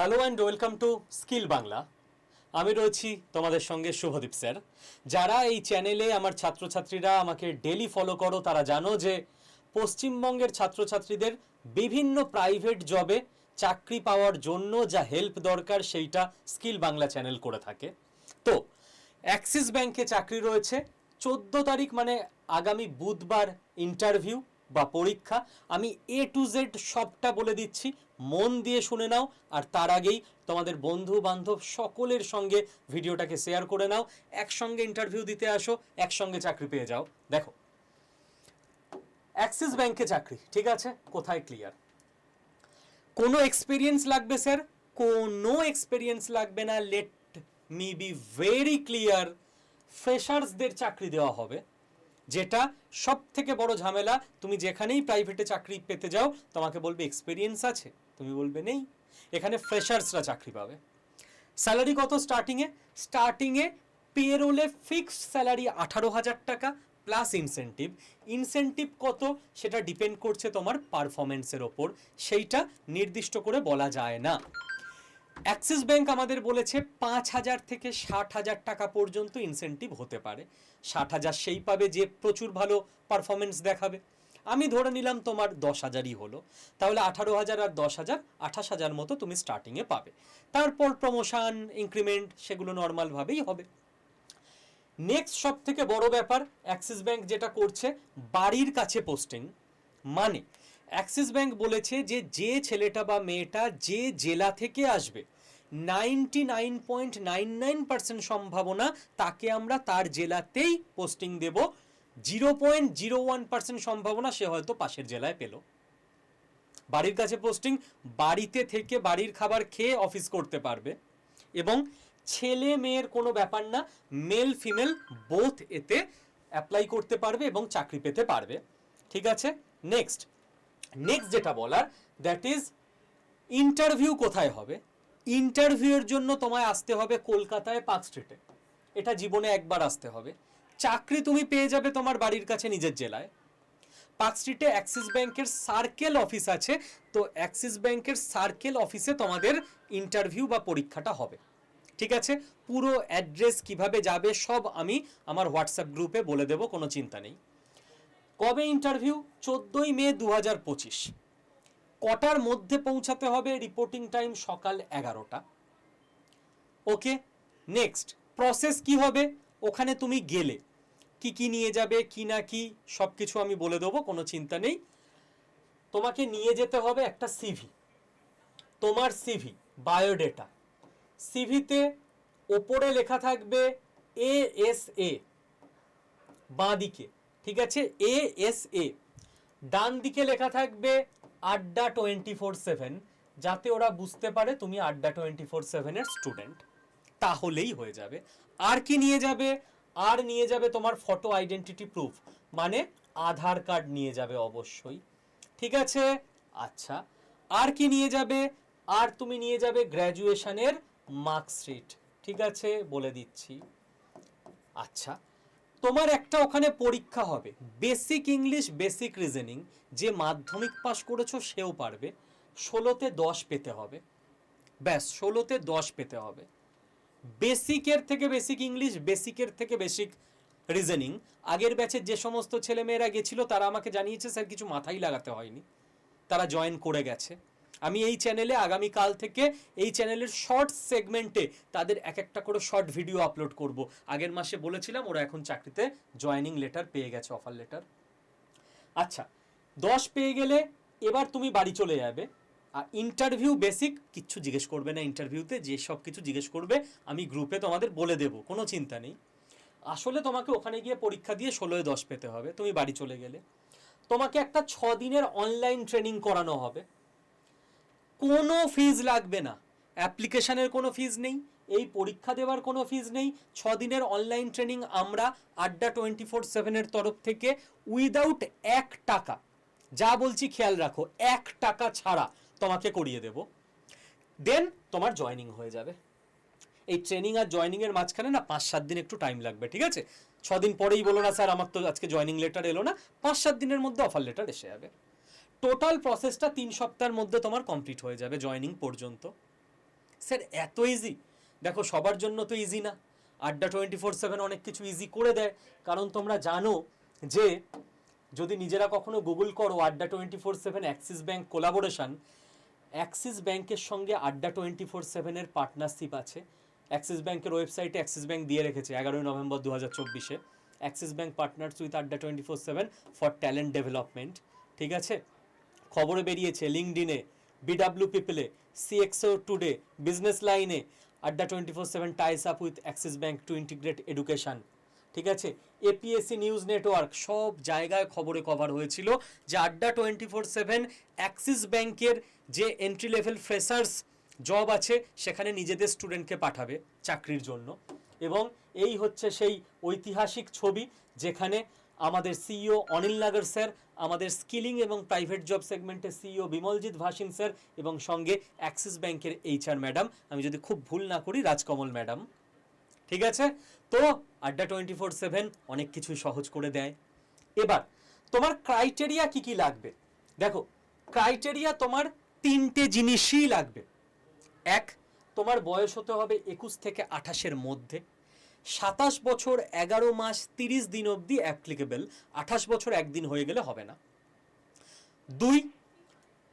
Hello and welcome to skill Bangla আমি রয়েছি তোমাদের সঙ্গে শুভদীপ স্যার। যারা এই চ্যানেলে আমার ছাত্রছাত্রীরা আমাকে ডেলি ফলো করো, তারা জানো যে পশ্চিমবঙ্গের ছাত্রছাত্রীদের বিভিন্ন প্রাইভেট জবে চাকরি পাওয়ার জন্য যা হেল্প দরকার, সেইটা স্কিল বাংলা চ্যানেল করে থাকে। তো অ্যাক্সিস ব্যাংকে চাকরি রয়েছে। চোদ্দ তারিখ মানে আগামী বুধবার ইন্টারভিউ বা পরীক্ষা। আমি এ টু জেড সবটা বলে দিচ্ছি। মন দিয়ে শুনে নাও, আর তার আগেই তোমাদের বন্ধু বান্ধব সকলের সঙ্গে ভিডিওটাকে শেয়ার করে নাও, একসঙ্গে ইন্টারভিউ দিতে আসো, একসঙ্গে চাকরি পেয়ে যাও। দেখো অ্যাক্সিস ব্যাংকে চাকরি, ঠিক আছে? কোথায় ক্লিয়ার কোনো এক্সপিরিয়েন্স লাগবে স্যার কোনো এক্সপিরিয়েন্স লাগবে না। Let me be very clear ফ্রেশার্সদের চাকরি দেওয়া হবে। যেটা সব থেকে বড় ঝামেলা, তুমি যেখানেই প্রাইভেটে চাকরি পেতে যাও, তোমাকে বলবে এক্সপিরিয়েন্স আছে, তুমি বলবে নেই। এখানে ফ্রেশার্সরা চাকরি পাবে। স্যালারি কত স্টার্টিংয়ে স্টার্টিংয়ে পেরোলে ফিক্সড স্যালারি আঠারো হাজার টাকা প্লাস ইনসেন্টিভ ইনসেন্টিভ কত? সেটা ডিপেন্ড করছে তোমার পারফরমেন্সের ওপর। সেইটা নির্দিষ্ট করে বলা যায় না। অ্যাক্সিস ব্যাংক আমাদের বলেছে পাঁচ হাজার থেকে ষাট হাজার টাকা পর্যন্ত ইনসেন্টিভ হতে পারে। ষাট হাজার সেই পাবে যে প্রচুর ভালো পারফরমেন্স দেখাবে। আমি ধরে নিলাম তোমার দশ হাজারই হলো। তাহলে আঠারো হাজার আর দশ হাজার, আঠাশ হাজার মতো তুমি স্টার্টিংয়ে পাবে। তারপর প্রমোশন ইনক্রিমেন্ট সেগুলো নর্মালভাবেই হবে। নেক্সট সব থেকে বড় ব্যাপার, অ্যাক্সিস ব্যাংক যেটা করছে, বাড়ির কাছে পোস্টিং মানে অ্যাক্সিস ব্যাংক বলেছে যে যে ছেলেটা বা মেয়েটা যে জেলা থেকে আসবে ninety nine point nine nine percent সম্ভাবনা তাকে আমরা তার জেলাতেই পোস্টিং দেব। Zero point zero one percent সম্ভাবনা সে হয়তো পাশের জেলায় পেল। বাড়ির কাছে পোস্টিং বাড়িতে থেকে বাড়ির খাবার খেয়ে অফিস করতে পারবে। এবং ছেলে মেয়ের কোনো ব্যাপার না মেল ফিমেল বোথ এতে অ্যাপ্লাই করতে পারবে এবং চাকরি পেতে পারবে। ঠিক আছে? নেক্সট নেক্সট যেটা বলার দ্যাট ইজ ইন্টারভিউ কোথায় হবে? ইন্টারভিউয়ের জন্য তোমায় আসতে হবে কলকাতায় পার্ক স্ট্রিটে। এটা জীবনে একবার আসতে হবে। চাকরি তুমি পেয়ে যাবে তোমার বাড়ির কাছে নিজের জেলায়। পার্ক স্ট্রিটে অ্যাক্সিস ব্যাংকের সার্কেল অফিস আছে, তো অ্যাক্সিস ব্যাংকের সার্কেল অফিসে তোমাদের ইন্টারভিউ বা পরীক্ষাটা হবে। ঠিক আছে? পুরো অ্যাড্রেস কীভাবে যাবে সব আমি আমার হোয়াটসঅ্যাপ গ্রুপে বলে দেবো, কোনো চিন্তা নেই। কবে ইন্টারভিউ চোদ্দোই মে দু হাজার পঁচিশ। কটার মধ্যে পৌঁছাতে হবে রিপোর্টিং টাইম সকাল এগারোটা? ওকে নেক্সট প্রসেস কি হবে? ওখানে তুমি গেলে। কি কি নিয়ে যাবে, কি না কি সব কিছু আমি বলে দেবো, কোনো চিন্তা নেই। তোমাকে নিয়ে যেতে হবে একটা সিভি তোমার সিভি বায়োডেটা সিভিতে ওপরে লেখা থাকবে এ এস এ বাঁ দিকে ঠিক আছে? এ এস এ ডান দিকে লেখা থাকবে আড্ডা টোয়েন্টি ফোর সেভেন, যাতে ওরা বুঝতে পারে তুমি আড্ডা টোয়েন্টি ফোর সেভেনের স্টুডেন্ট। তাহলেই হয়ে যাবে। আর কি নিয়ে যাবে? আর নিয়ে যাবে তোমার ফটো আইডেন্টিটি প্রুফ মানে আধার কার্ড নিয়ে যাবে অবশ্যই। ঠিক আছে? আচ্ছা। আর কি নিয়ে যাবে? আর তুমি নিয়ে যাবে গ্র্যাজুয়েশনের মার্কশিট ঠিক আছে? বলে দিচ্ছি। আচ্ছা। তোমার একটা ওখানে পরীক্ষা হবে। বেসিক ইংলিশ বেসিক রিজনিং যে মাধ্যমিক পাশ করেছ সেও পারবে। ষোলোতে দশ পেতে হবে। ব্যাস, ষোলোতে দশ পেতে হবে। বেসিকের থেকে বেসিক ইংলিশ বেসিকের থেকে বেসিক রিজনিং আগের ব্যাচের যে সমস্ত ছেলেমেয়েরা গেছিল, তারা আমাকে জানিয়েছে, স্যার, কিছু মাথায় লাগাতে হয়নি। তারা জয়েন করে গেছে। আমি এই চ্যানেলে আগামী কাল থেকে এই চ্যানেলের শর্ট সেগমেন্টে তাদের এক একটা করে শর্ট ভিডিও আপলোড করব। আগের মাসে বলেছিলাম, ওরা এখন চাকরিতে জয়েনিং লেটার পেয়ে গেছে অফার লেটার আচ্ছা দশ পেয়ে গেলে এবার তুমি বাড়ি চলে যাবে। আর ইন্টারভিউ বেসিক কিচ্ছু জিজ্ঞেস করবে না ইন্টারভিউতে যে সব কিছু জিজ্ঞেস করবে, আমি গ্রুপে তোমাদের বলে দেবো, কোনো চিন্তা নেই। আসলে তোমাকে ওখানে গিয়ে পরীক্ষা দিয়ে ষোলোয় দশ পেতে হবে, তুমি বাড়ি চলে গেলে। তোমাকে একটা ছ দিনের অনলাইন ট্রেনিং করানো হবে। কোনো ফিজ লাগবে না। অ্যাপ্লিকেশনের কোনো ফিজ নেই, এই পরীক্ষা দেওয়ার কোনো ফিজ নেই। ছ দিনের অনলাইন ট্রেনিং আমরা আড্ডা টোয়েন্টি ফোর সেভেনের তরফ থেকে উইদাউট এক টাকা, যা বলছি খেয়াল রাখো, এক টাকা ছাড়া তোমাকে করিয়ে দেব। দেন তোমার জয়নিং হয়ে যাবে। এই ট্রেনিং আর জয়নিংয়ের মাঝখানে না পাঁচ সাত দিন একটু টাইম লাগবে, ঠিক আছে? ছদিন পরেই বলো না, স্যার, আমার তো আজকে জয়নিং লেটার এলো না। পাঁচ সাত দিনের মধ্যে অফার লেটার এসে যাবে। টোটাল প্রসেসটা তিন সপ্তাহের মধ্যে তোমার কমপ্লিট হয়ে যাবে জয়নিং পর্যন্ত। স্যার এত ইজি দেখো, সবার জন্য তো ইজি না। আড্ডা টোয়েন্টি ফোর সেভেন অনেক কিছু ইজি করে দেয়। কারণ তোমরা জানো যে, যদি নিজেরা কখনো গুগল করো, Adda twenty four seven Axis bank collaboration Axis ব্যাঙ্কের সঙ্গে আড্ডা টোয়েন্টি ফোর সেভেনের পার্টনারশিপ আছে। অ্যাক্সিস ব্যাঙ্কের ওয়েবসাইটে অ্যাক্সিস ব্যাঙ্ক দিয়ে রেখেছে, এগারোই নভেম্বর দু হাজার চব্বিশে। Axis bank partners with Adda twenty four seven for talent development ঠিক আছে? খবরে বেরিয়েছে লিঙ্কডিনে বিডাব্লিউ পিপলে সিএক্সও টুডে, বিজনেস লাইনে, Adda twenty four seven ties up with Axis bank to integrate education ঠিক আছে? এপিএসসি নিউজ নেটওয়ার্ক সব জায়গায় খবরে কভার হয়েছিল যে আড্ডা টোয়েন্টি ফোর সেভেন অ্যাক্সিস ব্যাংকের যে এন্ট্রি লেভেল ফ্রেশার্স জব আছে, সেখানে নিজেদের স্টুডেন্টকে পাঠাবে চাকরির জন্য। এবং এই হচ্ছে সেই ঐতিহাসিক ছবি যেখানে আমাদের সিইও অনিল নাগর স্যার আমাদের স্কিলিং এবং প্রাইভেট জব সেগমেন্টের সিইও বিমলজিৎ ভাসিন স্যার এবং সঙ্গে অ্যাক্সিস ব্যাংকের এইচআর ম্যাডাম। আমি যদি খুব ভুল না করি, রাজকমল ম্যাডাম। ঠিক আছে? তো আড্ডা টোয়েন্টি ফোর সেভেন অনেক কিছুই সহজ করে দেয়। এবার, তোমার ক্রাইটেরিয়া কি কি লাগবে? দেখো, ক্রাইটেরিয়া তোমার তিনটে জিনিসই লাগবে। এক, তোমার বয়স হতে হবে একুশ থেকে আঠাশের মধ্যে। সাতাশ বছর, এগারো মাস, তিরিশ দিন অবধি অ্যাপ্লিকেবল আঠাশ বছর একদিন হয়ে গেলে হবে না। দুই,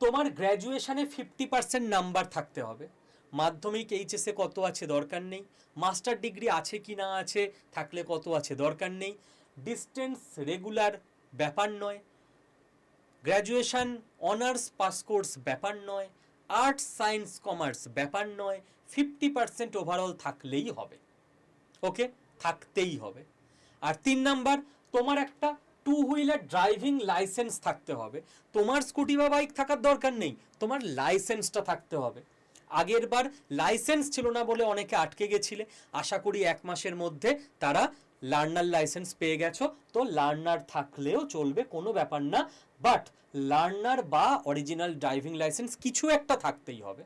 তোমার গ্র্যাজুয়েশানে ফিফটি পার্সেন্ট নাম্বার থাকতে হবে। মাধ্যমিক এইচএসে কত আছে দরকার নেই? মাস্টার ডিগ্রি আছে কি না আছে? থাকলে কত আছে দরকার নেই? ডিস্টেন্স রেগুলার ব্যাপার নয়। গ্র্যাজুয়েশান অনার্স পাস কোর্স ব্যাপার নয়। আর্টস সায়েন্স কমার্স ব্যাপার নয়। ফিফটি পার্সেন্ট ওভারঅল থাকলেই হবে। ওকে থাকতেই হবে। আর তিন নাম্বার, তোমার একটা টু হুইলার ড্রাইভিং লাইসেন্স থাকতে হবে। তোমার স্কুটি বা বাইক থাকার দরকার নেই, তোমার লাইসেন্সটা থাকতে হবে। আগের বার লাইসেন্স ছিল না বলে অনেকে আটকে গেছিলে। আশা করি এক মাসের মধ্যে তারা লার্নার লাইসেন্স পেয়ে গেছো। তো লার্নার থাকলেও চলবে, কোনো ব্যাপার না। বাট লার্নার বা অরিজিনাল ড্রাইভিং লাইসেন্স কিছু একটা থাকতেই হবে।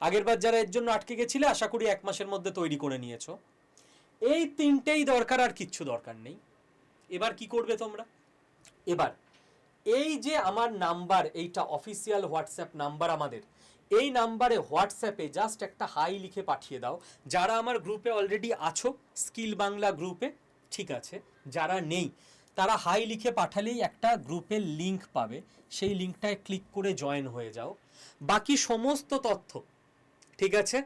আগেরবার যারা এর জন্য আটকে গেছিলে, আশা করি এক মাসের মধ্যে তৈরি করে নিয়েছো। এই তিনটেই দরকার আর কিচ্ছু দরকার নেই। এবার কি করবে তোমরা? এবার, এই যে আমার নাম্বার, এইটা অফিসিয়াল হোয়াটসঅ্যাপ নাম্বার আমাদের, এই নাম্বারে হোয়াটসঅ্যাপে জাস্ট একটা হাই লিখে পাঠিয়ে দাও। যারা আমার গ্রুপে অলরেডি আছো স্কিল বাংলা গ্রুপে ঠিক আছে, যারা নেই, তারা হাই লিখে পাঠালেই একটা গ্রুপের লিংক পাবে। সেই লিঙ্কটায় ক্লিক করে জয়েন হয়ে যাও। বাকি সমস্ত তথ্য, ঠিক আছে?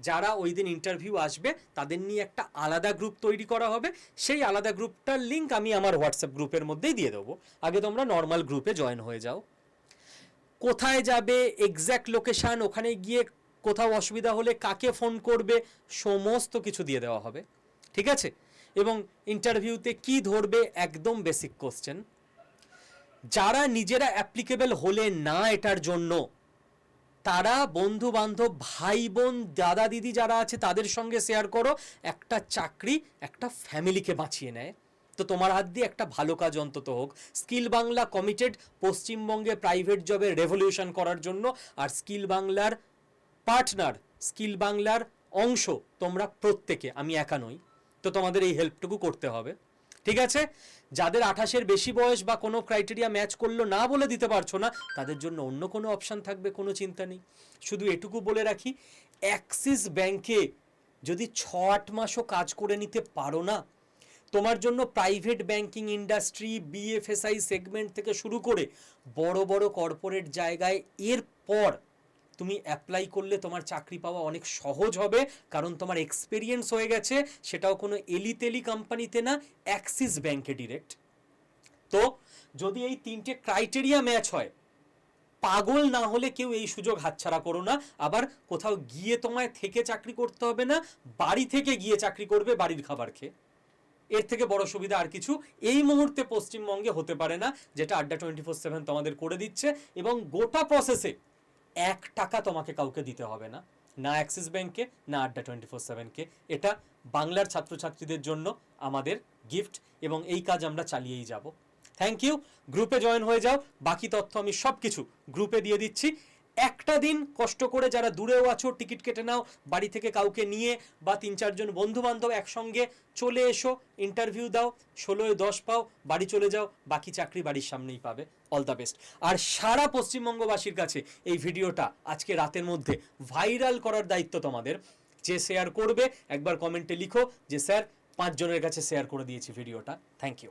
যারা ওই দিন ইন্টারভিউ আসবে, তাদের নিয়ে একটা আলাদা গ্রুপ তৈরি করা হবে। সেই আলাদা গ্রুপটার লিঙ্ক আমি আমার হোয়াটসঅ্যাপ গ্রুপের মধ্যেই দিয়ে দেবো। আগে তোমরা নর্মাল গ্রুপে জয়েন হয়ে যাও। কোথায় যাবে এক্স্যাক্ট লোকেশান ওখানে গিয়ে কোথাও অসুবিধা হলে কাকে ফোন করবে, সমস্ত কিছু দিয়ে দেওয়া হবে। ঠিক আছে? এবং ইন্টারভিউতে কি ধরবে, একদম বেসিক কোশ্চেন যারা নিজেরা অ্যাপ্লিকেবল হলে না এটার জন্য তারা বন্ধু বান্ধব ভাই বোন দাদা দিদি যারা আছে, তাদের সঙ্গে শেয়ার করো। একটা চাকরি, একটা ফ্যামিলিকে বাঁচিয়ে নেয়। তো তোমার হাত দিয়ে একটা ভালো কাজ অন্তত হোক। স্কিল বাংলা কমিটেড পশ্চিমবঙ্গে প্রাইভেট জবে রেভলিউশন করার জন্য। আর স্কিল বাংলার পার্টনার স্কিল বাংলার অংশ তোমরা প্রত্যেকে, আমি একা নই। তো তোমাদের এই হেল্পটুকু করতে হবে। ঠিক আছে? যাদের আঠাশের বেশি বয়স বা কোনো ক্রাইটেরিয়া ম্যাচ করল না বলে দিতে পারছ না, তাদের জন্য অন্য কোনো অপশান থাকবে, কোনো চিন্তা নেই। শুধু এটুকু বলে রাখি অ্যাক্সিস ব্যাংকে যদি ছ আট মাসও কাজ করে নিতে পারো না, তোমার জন্য private banking industry BFSI segment থেকে শুরু করে বড় বড় কর্পোরেট জায়গায়, এরপর তুমি অ্যাপ্লাই করলে তোমার চাকরি পাওয়া অনেক সহজ হবে, কারণ তোমার এক্সপিরিয়েন্স হয়ে গেছে, সেটাও কোনো এলিতেলি কোম্পানিতে না অ্যাক্সিস ব্যাংকে ডিরেক্ট তো যদি এই তিনটে ক্রাইটেরিয়া ম্যাচ হয়, পাগল না হলে কেউ এই সুযোগ হাতছাড়া করো না, আবার কোথাও গিয়ে তোমায় থেকে চাকরি করতে হবে না, বাড়ি থেকে গিয়ে চাকরি করবে, বাড়ির খাবার খেয়ে। এর থেকে বড় সুবিধা আর কিছু এই মুহূর্তে পশ্চিমবঙ্গে হতে পারে না, যেটা আড্ডা টোয়েন্টি ফোর সেভেন তোমাদের করে দিচ্ছে, এবং গোটা প্রসেসে এক টাকা তোমাকে কাউকে দিতে হবে না। না অ্যাক্সিস ব্যাংকে না আড্ডা টোয়েন্টি ফোর সেভেনকে এটা বাংলার ছাত্রছাত্রীদের জন্য আমাদের গিফট এবং এই কাজ আমরা চালিয়েই যাব। থ্যাংক ইউ গ্রুপে জয়েন হয়ে যাও। বাকি তথ্য আমি সব কিছু গ্রুপে দিয়ে দিচ্ছি। একটা দিন কষ্ট করে যারা দূরেও আছো, টিকিট কেটে নাও, বাড়ি থেকে কাউকে নিয়ে বা তিন চারজন বন্ধু বান্ধব একসঙ্গে চলে এসো ইন্টারভিউ দাও, ষোলোয় দশ পাও, বাড়ি চলে যাও, বাকি চাকরি বাড়ির সামনেই পাবে। অল দ্য বেস্ট আর সারা পশ্চিমবঙ্গবাসীর কাছে এই ভিডিওটা আজকে রাতের মধ্যে ভাইরাল করার দায়িত্ব তোমাদের। যে শেয়ার করবে, একবার কমেন্টে লিখো যে, স্যার, পাঁচজনের কাছে শেয়ার করে দিয়েছি ভিডিওটা। Thank you